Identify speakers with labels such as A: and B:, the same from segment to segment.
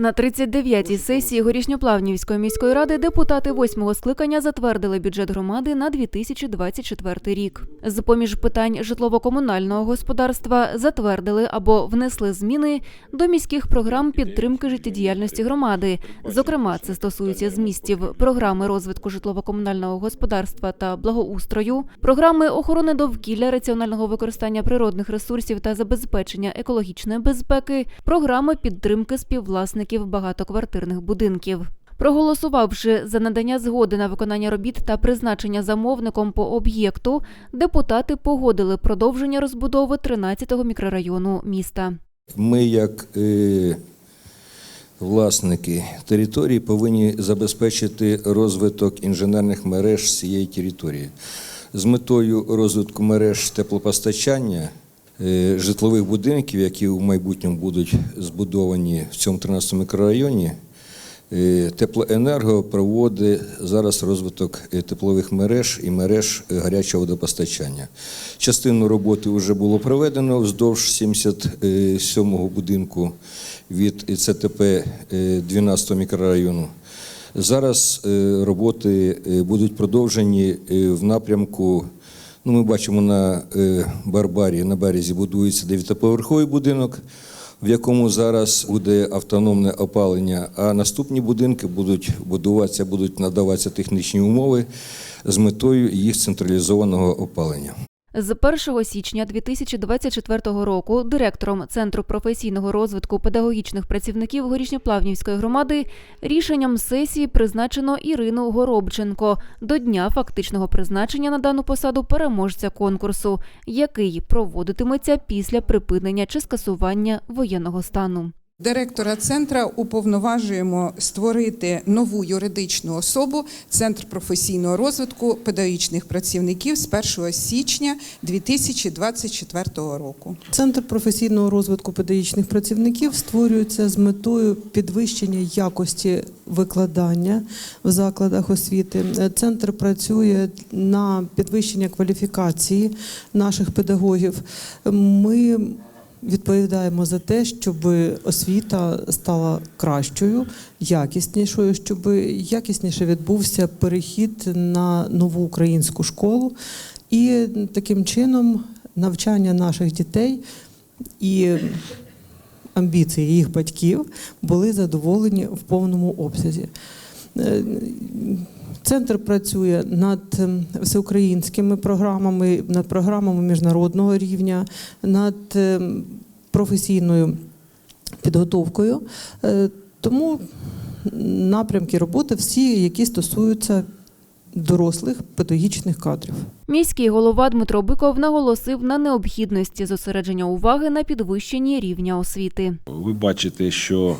A: На 39-й сесії Горішньоплавнівської міської ради депутати восьмого скликання затвердили бюджет громади на 2024 рік. З поміж питань житлово-комунального господарства затвердили або внесли зміни до міських програм підтримки життєдіяльності громади. Зокрема, це стосується змістів програми розвитку житлово-комунального господарства та благоустрою, програми охорони довкілля, раціонального використання природних ресурсів та забезпечення екологічної безпеки, програми підтримки співвласників багатоквартирних будинків. Проголосувавши за надання згоди на виконання робіт та призначення замовником по об'єкту, депутати погодили продовження розбудови 13-го мікрорайону міста.
B: Ми, як е, власники території, повинні забезпечити розвиток інженерних мереж цієї території. З метою розвитку мереж теплопостачання житлових будинків, які в майбутньому будуть збудовані в цьому 13 мікрорайоні, Е, Теплоенерго проводить зараз розвиток е, теплових мереж і мереж е, гарячого водопостачання. Частину роботи вже було проведено вздовж 77-го будинку від ЦТП е, 12 мікрорайону. Зараз е, роботи е, будуть продовжені е, в напрямку. Ну, ми бачимо на е, Барбарі на березі будується дев'ятиповерховий будинок, в якому зараз буде автономне опалення. А наступні будинки будуть будуватися, будуть надаватися технічні умови з метою їх централізованого опалення.
A: З 1 січня 2024 року директором Центру професійного розвитку педагогічних працівників Горішньоплавнівської громади рішенням сесії призначено Ірину Горобченко до дня фактичного призначення на дану посаду переможця конкурсу, який проводитиметься після припинення чи скасування воєнного стану.
C: Директора центра уповноважуємо створити нову юридичну особу Центр професійного розвитку педагогічних працівників з 1 січня 2024 року.
D: Центр професійного розвитку педагогічних працівників створюється з метою підвищення якості викладання в закладах освіти. Центр працює на підвищення кваліфікації наших педагогів. Ми відповідаємо за те, щоб освіта стала кращою, якіснішою, щоб якісніше відбувся перехід на нову українську школу. І таким чином навчання наших дітей і амбіції їх батьків були задоволені в повному обсязі. Е, Центр працює над ем, всеукраїнськими програмами, над програмами міжнародного рівня, над ем, професійною підготовкою. Е, Тому напрямки роботи всі, які стосуються дорослих педагогічних кадрів.
A: Міський голова Дмитро Биков наголосив на необхідності зосередження уваги на підвищенні рівня освіти.
E: Ви бачите, що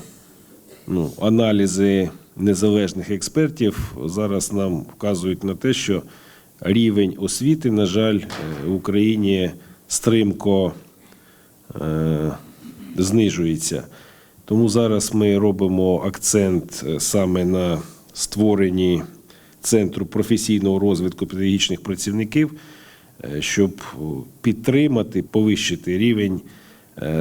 E: ну, аналізи незалежних експертів зараз нам вказують на те, що рівень освіти, на жаль, е, в Україні стрімко е, знижується. Тому зараз ми робимо акцент е, саме на створенні центру професійного розвитку педагогічних працівників, щоб підтримати, повищити рівень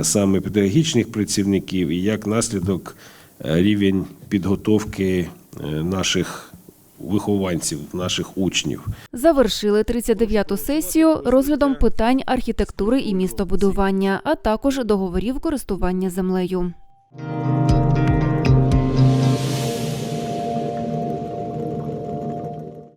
E: саме педагогічних працівників і як наслідок рівень підготовки е, наших вихованців, наших учнів.
A: Завершили 39-ту сесію розглядом питань архітектури і містобудування, а також договорів користування землею.